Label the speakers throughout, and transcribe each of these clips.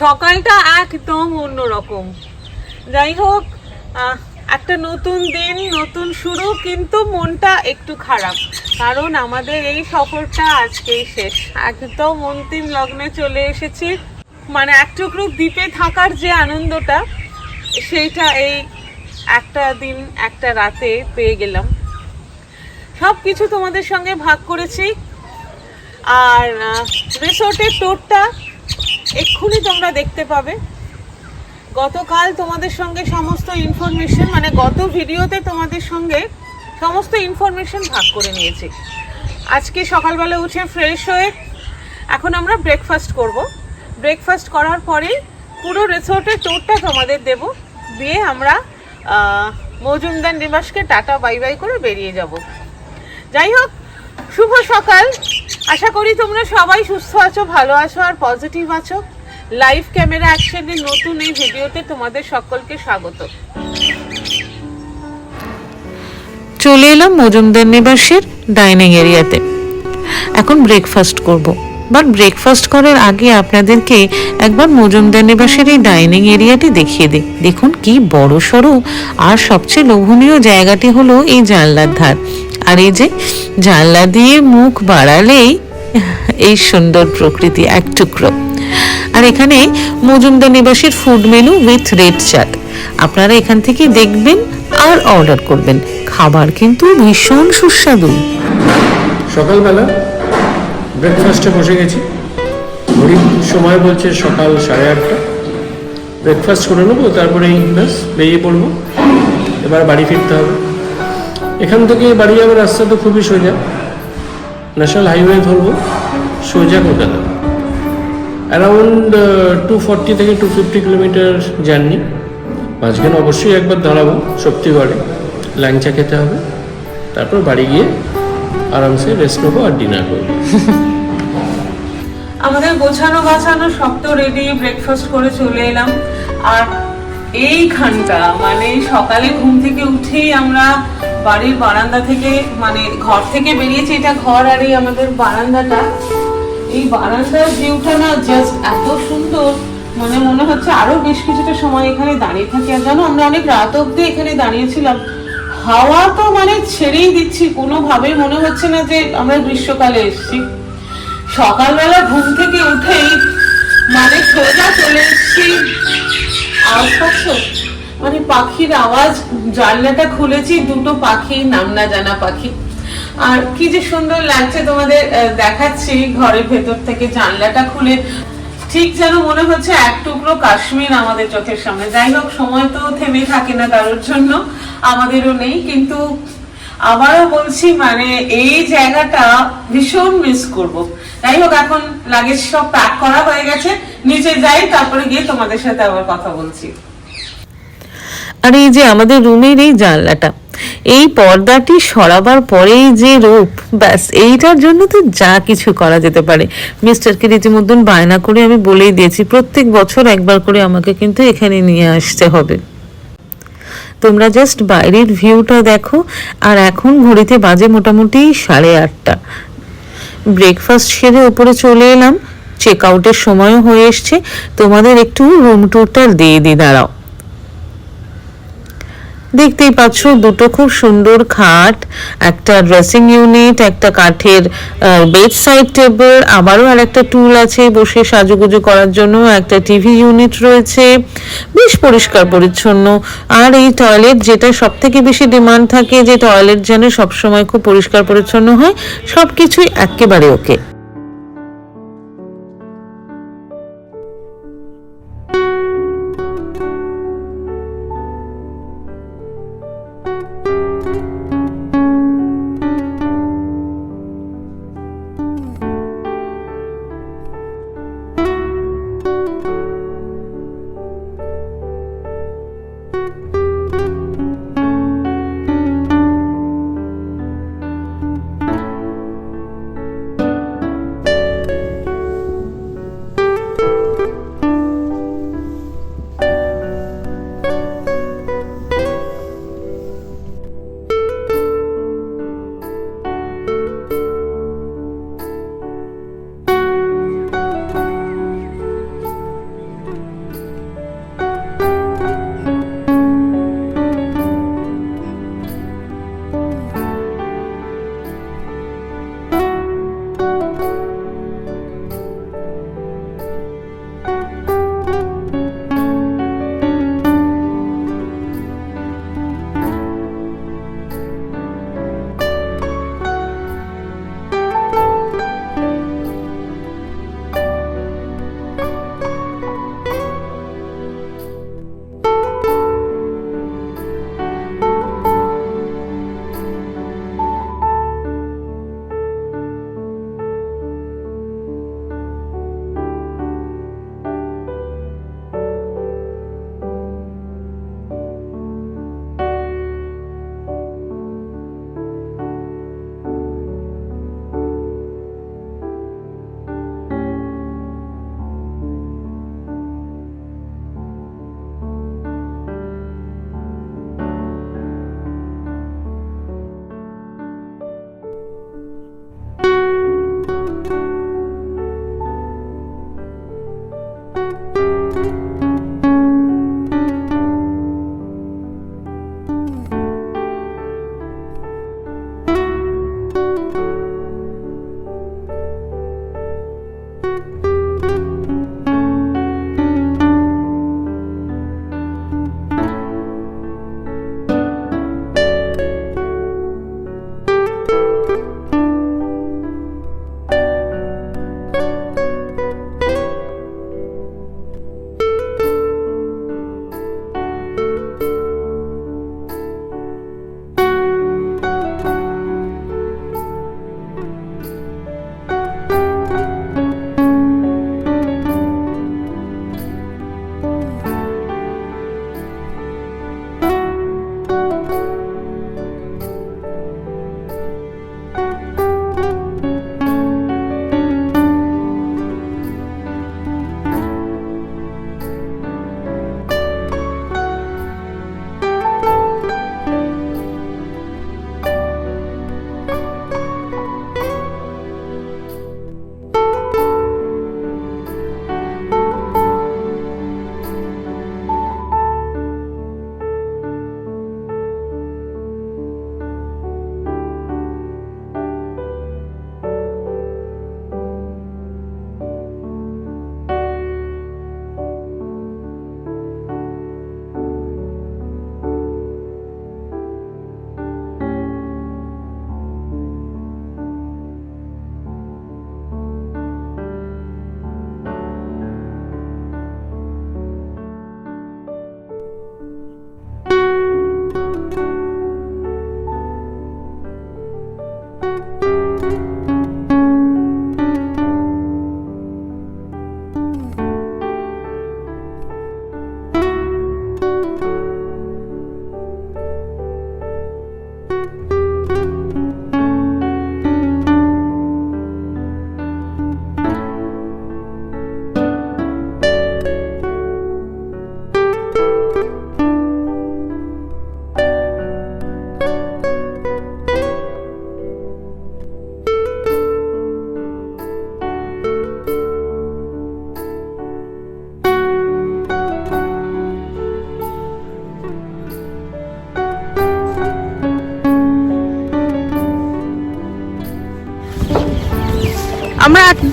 Speaker 1: সকালটা একদম অন্যরকম যাই হোক একটা নতুন দিন, নতুন শুরু, কিন্তু মনটা একটু খারাপ। কারণ আমাদের এই সফরটা আজকেই শেষ। একদম অন্তিম লগ্নে চলে এসেছি। মানে এক টুকরো দ্বীপে থাকার যে আনন্দটা, সেইটা এই একটা দিন, একটা রাতে পেয়ে গেলাম। সব কিছু তোমাদের সঙ্গে ভাগ করেছি। আর রিসোর্টের টোরটা এক্ষুনি তোমরা দেখতে পাবে। গতকাল তোমাদের সঙ্গে সমস্ত ইনফরমেশন মানে গত ভিডিওতে তোমাদের সঙ্গে সমস্ত ইনফরমেশন ভাগ করে নিয়েছি। আজকে সকালবেলা উঠে ফ্রেশ হয়ে এখন আমরা ব্রেকফাস্ট করব। ব্রেকফাস্ট করার পরেই পুরো রিসোর্টের টোরটা তোমাদের দেব। দিয়ে আমরা মজুমদার নিবাসকে টাটা বাই বাই করে বেরিয়ে যাব। যাই হোক, শুভ সকাল। আশা করি তোমরা সবাই সুস্থ আছো, ভালো আছো আর পজিটিভ আছো। লাইভ ক্যামেরা অ্যাকশনের নতুন এই ভিডিওতে তোমাদের সকলকে স্বাগত।
Speaker 2: চলে এলাম মজুমদার নিবাসের ডাইনিং এরিয়াতে এখন ব্রেকফাস্ট করব। বাট ব্রেকফাস্ট করার আগে আপনাদেরকে একবার মজুমদার নিবাসের এই ডাইনিং এরিয়াটি দেখিয়ে দিই। দেখুন কি বড় সড়ো আর সবচেয়ে লোভনীয় জায়গাটি হলো এই জানলার ধার। আর এই যে জানলা দিয়ে মুখ বাড়ালেই এই সুন্দর প্রকৃতি, এক টুকরো। আর এখানে Majumdar নিবাসের food menu with red chaat আপনারা এখান থেকে দেখবেন আর অর্ডার করবেন। খাবার কিন্তু ভীষণ সুস্বাদু।
Speaker 3: সকালবেলা ব্রেকফাস্টে বসে গেছি। ঘড়ির সময় বলছে সকাল সাড়ে আটটা। ব্রেকফাস্ট করে নেব তারপরে ব্যাস বেরিয়ে পড়ব। এবার বাড়ি ফিরতে হবে। এখান থেকে বাড়ি যাওয়ার রাস্তা তো খুবই সোজা। ন্যাশনাল হাইওয়ে ধরবো, সোজা কলকাতা। অ্যারাউন্ড টু ফর্টি থেকে টু ফিফটি কিলোমিটার জার্নি মাঝখানে অবশ্যই একবার দাঁড়াবো শক্তিগড়ে। ল্যাংচা খেতে হবে। তারপর বাড়ি গিয়ে আরামসে রেস্ট নেব আর ডিনার করব।
Speaker 1: আমাদের গোছানো গাছানো সব তো রেডি ব্রেকফাস্ট করে চলে এলাম। আর এইখানটা মানে সকালে ঘুম থেকে উঠেই আমরা বাড়ির বারান্দা থেকে মানে ঘর থেকে বেরিয়েছি, এটা ঘর আর এই আমাদের বারান্দাটা। এই বারান্দার ভিউটা না জাস্ট এত সুন্দর মানে মনে হচ্ছে আরও বেশ কিছুটা সময় এখানে দাঁড়িয়ে থাকি। আর জানো, আমরা অনেক রাত অব্দি এখানে দাঁড়িয়েছিলাম। হাওয়া তো মানে ছেড়েই দিচ্ছি, কোনোভাবেই মনে হচ্ছে না যে আমরা গ্রীষ্মকালে এসেছি। সকালবেলা ঘুম থেকে উঠেই মানে সোজা চলে এসেছি। আওয়াজ মানে পাখির আওয়াজ, জানলাটা খুলেছি, দুটো পাখি, নাম না জানা পাখি। আর কি যে সুন্দর লাগছে তোমাদের দেখাচ্ছি ঘরের ভেতর থেকে জানলাটা খুলে। ঠিক যেন মনে হচ্ছে এক টুকরো কাশ্মীর আমাদের চোখের সামনে। যাই হোক, সময় তো থেমে থাকে না কারোর জন্য, আমাদেরও নেই, কিন্তু আবারও বলছি মানে এই জায়গাটা ভীষণ মিস করব। যাই হোক, এখন লাগেজ সব প্যাক করা হয়ে গেছে, নিচে যাই, তারপরে গিয়ে তোমাদের সাথে আবার কথা বলছি।
Speaker 2: আর এই যে আমাদের রুমের এই জানলাটা, এই পর্দাটি সরাবার পরেই যে রূপ, ব্যাস, এইটার জন্য তো যা কিছু করা যেতে পারে। মিস্টারকে রীতিমধ্যে বায়না করে আমি বলেই দিয়েছি, প্রত্যেক বছর একবার করে আমাকে কিন্তু এখানে নিয়ে আসতে হবে। তোমরা জাস্ট বাইরের ভিউটা দেখো, আর এখন ঘড়িতে বাজে মোটামুটি সাড়ে আটটা। ব্রেকফাস্ট সেরে ওপরে চলে এলাম চেক আউটের সময়ও হয়ে এসছে। তোমাদের একটু রুম ট্যুরটা দিয়ে দিই, দাঁড়াও। দেখতেই পাচ্ছ দুটো খুব সুন্দর খাট, একটা ড্রেসিং ইউনিট একটা কাঠের বেড সাইড টেবিল আবারও আর একটা টুল আছে বসে সাজুগুজু করার জন্য, একটা টিভি ইউনিট রয়েছে, বেশ পরিষ্কার পরিচ্ছন্ন। আর এই টয়লেট যেটা সব থেকে বেশি ডিমান্ড থাকে, যে টয়লেট যেন সবসময় খুব পরিষ্কার পরিচ্ছন্ন হয় সব কিছুই একেবারে ওকে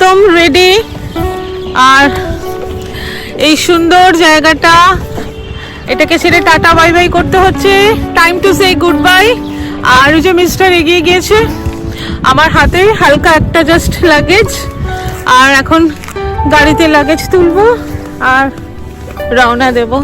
Speaker 1: একদম রেডি আর এই সুন্দর জায়গাটা, এটাকে ছেড়ে টাটা বাই বাই করতে হচ্ছে। Time to say goodbye আর যে মিস্টার এগিয়ে গিয়েছে, আমার হাতে হালকা একটা জাস্ট লাগেজ আর এখন গাড়িতে লাগেজ তুলবো, আর রওনা দেবো।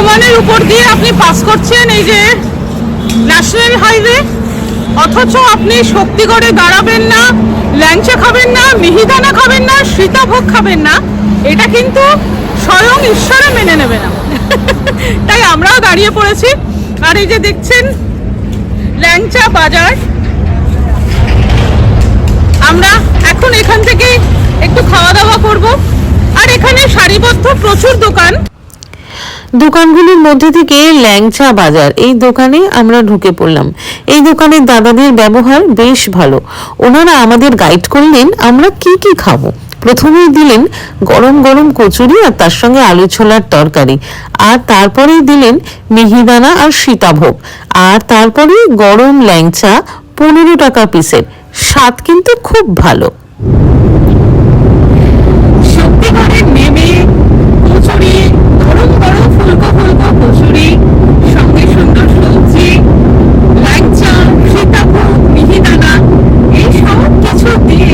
Speaker 1: বর্ধমানের উপর দিয়ে আপনি পাস করছেন এই যে ন্যাশনাল হাইওয়ে, অথচ আপনি শক্তিগড়ে দাঁড়াবেন না, ল্যাংচা খাবেন না, মিহিদানা খাবেন না, সীতাভোগ খাবেন না, এটা কিন্তু স্বয়ং ঈশ্বরে মেনে নেবে না তাই আমরাও দাঁড়িয়ে পড়েছি। আর এই যে দেখছেন, ল্যাংচা বাজার। আমরা এখন এখান থেকে একটু খাওয়া দাওয়া করব। আর এখানে সারিবদ্ধ প্রচুর দোকান দোকানগুলির মধ্যে থেকে ল্যাংচা বাজার। এই দোকানে আমরা ঢুকে পড়লাম। এই দোকানের দাদাদের ব্যবহার বেশ ভালো। ওনারা আমাদের গাইড করলেন, আমরা কি কি খাব? প্রথমেই দিলেন গরম গরম কচুরি আর তার সঙ্গে আলু ছোলার তরকারি। আর তারপরেই দিলেন মিহিদানা আর সীতাভোগ। আর তারপরে গরম ল্যাংচা পনেরো টাকা পিসের স্বাদ কিন্তু খুব ভালো। নেমে কচুরি, গরম গরম অল্প অল্প কচুরি সঙ্গে সুন্দর সবজি লাইচা সীতাফল মিহিদানা এই সব কিছু দিয়ে